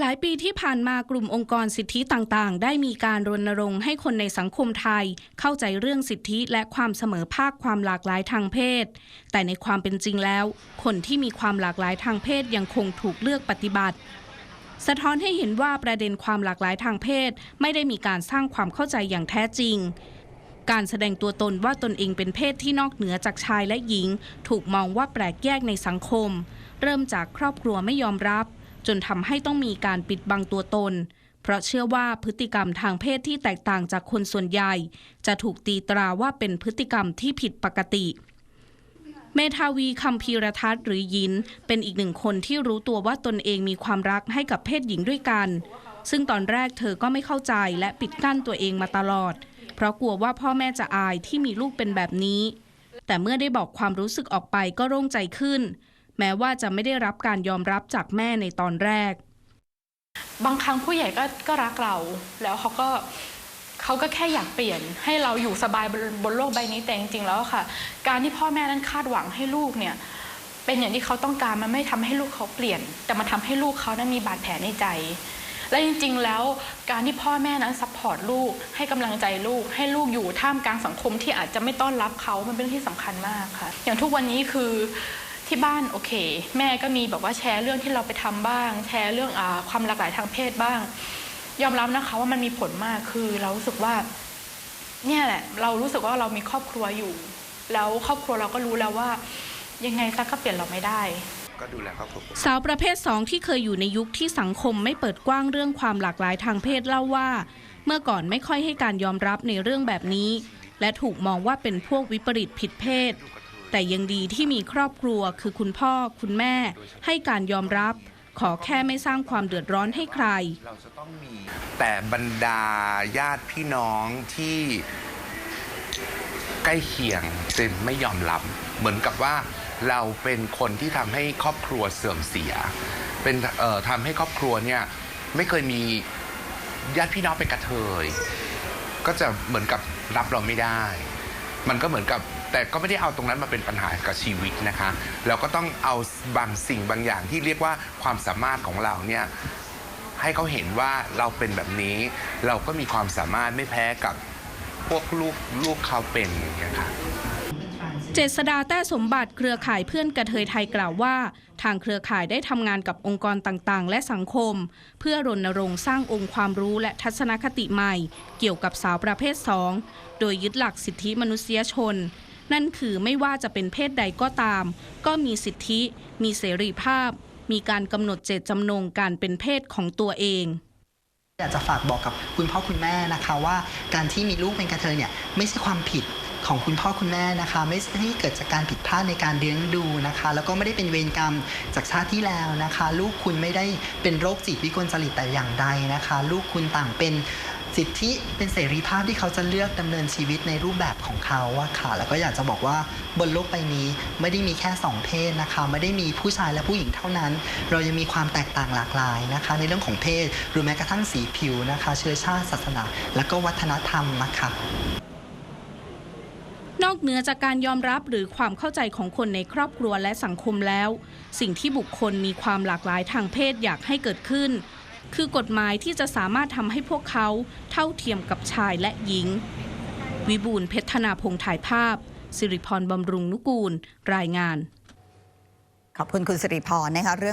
หลายปีที่ผ่านมากลุ่มองค์กรสิทธิต่างๆ ได้มีการรณรงค์ให้คนในสังคมไทย เข้าใจเรื่องสิทธิและความเสมอภาคความหลากหลายทางเพศ แต่ในความเป็นจริงแล้ว คนที่มีความหลากหลายทางเพศยังคงถูกเลือกปฏิบัติ สะท้อนให้เห็นว่าประเด็นความหลากหลายทางเพศ ไม่ได้มีการสร้างความเข้าใจอย่างแท้จริง การแสดงตัวตนว่าตนเองเป็นเพศที่นอกเหนือจากชายและหญิง ถูกมองว่าแปลกแยกในสังคม เริ่มจากครอบครัวไม่ยอมรับ จนทำให้ต้องมีการปิดบังตัวตน เพราะเชื่อว่าพฤติกรรมทางเพศที่แตกต่างจากคนส่วนใหญ่ จะถูกตีตราว่าเป็นพฤติกรรมที่ผิดปกติเมทาวีคำพีรทัศน์หรือยิน เป็นอีกหนึ่งคนที่รู้ตัวว่าตนเองมีความรักให้กับเพศหญิงด้วยกัน ซึ่งตอนแรกเธอก็ไม่เข้าใจและปิดกั้นตัวเองมาตลอด เพราะกลัวว่าพ่อแม่จะอายที่มีลูกเป็นแบบนี้ แต่เมื่อได้บอกความรู้สึกออกไปก็โล่งใจขึ้น แม้ว่าจะไม่ได้รับการยอมรับจากแม่ในตอนแรก บางครั้งผู้ใหญ่ก็ก็รักเรา แล้วเขาก็เขาก็แค่อยากเปลี่ยนให้เราอยู่สบายบนบนโลกใบนี้แต่จริงๆแล้วค่ะ การที่พ่อแม่นั้นคาดหวังให้ลูกเนี่ยเป็นอย่างที่เขาต้องการมันไม่ทำให้ลูกเขาเปลี่ยน แต่มันทำให้ลูกเขานั้นมีบาดแผลในใจ และจริงๆแล้วการที่พ่อแม่นั้นซัพพอร์ตลูกให้กำลังใจลูก ให้ลูกอยู่ท่ามกลางสังคมที่อาจจะไม่ต้อนรับเขามันเป็นเรื่องที่สำคัญมากค่ะ อย่างทุกวันนี้คือ ที่บ้านโอเค แม่ก็มีแบบว่าแชร์เรื่องที่เราไปทำบ้าง แชร์เรื่องอาความหลากหลายทางเพศบ้าง ยอมรับนะคะว่ามันมีผลมากคือเรารู้สึกว่า เนี่ยแหละ เรารู้สึกว่าเรามีครอบครัวอยู่ แล้วครอบครัวเราก็รู้แล้วว่า ยังไงซักก็เปลี่ยนเราไม่ได้ก็ดูแลครอบครัวสาวประเภท 2 ที่เคยอยู่ในยุคที่สังคมไม่เปิดกว้างเรื่องความหลากหลายทางเพศเล่าว่า เมื่อก่อนไม่ค่อยให้การยอมรับในเรื่องแบบนี้ และถูกมองว่าเป็นพวกวิปริตผิดเพศ แต่ยังดีที่มีครอบครัวคือคุณพ่อคุณแม่ ให้การยอมรับ ขอแค่ไม่สร้างความเดือดร้อนให้ใคร เราจะต้องมี แต่บรรดาญาติพี่น้องที่ใกล้เคียงจะไม่ยอมรับ เหมือนกับว่าเราเป็นคนที่ทำให้ครอบครัวเสื่อมเสีย เป็นเอ่อทำให้ครอบครัวเนี่ยไม่เคยมีญาติพี่น้องเป็นกระเทย ก็จะเหมือนกับรับเราไม่ได้ มันก็เหมือนกับ แต่ก็ไม่ได้เอาตรงนั้นมาเป็นปัญหากับชีวิตนะคะเราก็ต้องเอาบางสิ่งบางอย่างที่เรียกว่าความสามารถของเราเนี่ยให้เขาเห็นว่าเราเป็นแบบนี้ เราก็มีความสามารถไม่แพ้กับพวกลูกลูกเขาเป็นอย่างเงี้ยค่ะเจษดาแต้สมบัติเครือข่ายเพื่อนกระเทยไทยกล่าวว่า ทางเครือข่ายได้ทำงานกับองค์กรต่างๆ และสังคม เพื่อรณรงค์สร้างองค์ความรู้และทัศนคติใหม่ เกี่ยวกับสาวประเภท 2 โดยยึดหลักสิทธิมนุษยชน นั่นคือไม่ว่าจะเป็นเพศใดก็ตาม ก็มีสิทธิ มีเสรีภาพ มีการกำหนดเจตจำนงการเป็นเพศของตัวเองอยากจะฝากบอกกับคุณพ่อคุณแม่นะคะว่าการที่มีลูกเป็นกระเทยเนี่ยไม่ใช่ความผิดของคุณพ่อคุณแม่นะคะ ไม่ใช่เกิดจากการผิดพลาดในการเลี้ยงดูนะคะ แล้วก็ไม่ได้เป็นเวรกรรมจากชาติที่แล้วนะคะ ลูกคุณไม่ได้เป็นโรคจิตวิกลจริตแต่อย่างใดนะคะ ลูกคุณต่างเป็น สิทธิเป็นเสรีภาพที่เขาจะเลือกดำเนินชีวิตในรูปแบบของเขาอะค่ะ แล้วก็อยากจะบอกว่าบนโลกใบนี้ไม่ได้มีแค่สองเพศนะคะ ไม่ได้มีผู้ชายและผู้หญิงเท่านั้น เรายังมีความแตกต่างหลากหลายนะคะ ในเรื่องของเพศหรือแม้กระทั่งสีผิวนะคะ เชื้อชาติศาสนา และก็วัฒนธรรมนะคะนอกเหนือจากการยอมรับหรือความเข้าใจของคนในครอบครัวและสังคมแล้ว สิ่งที่บุคคลมีความหลากหลายทางเพศอยากให้เกิดขึ้น คือกฎหมายที่จะสามารถทำให้พวกเขาเท่าเทียมกับชายและหญิง วิบูลย์เพชรธนาพงษ์ถ่ายภาพ สิริพรบำรุงนุกูล รายงาน ขอบคุณคุณสิริพรนะคะเรื่อง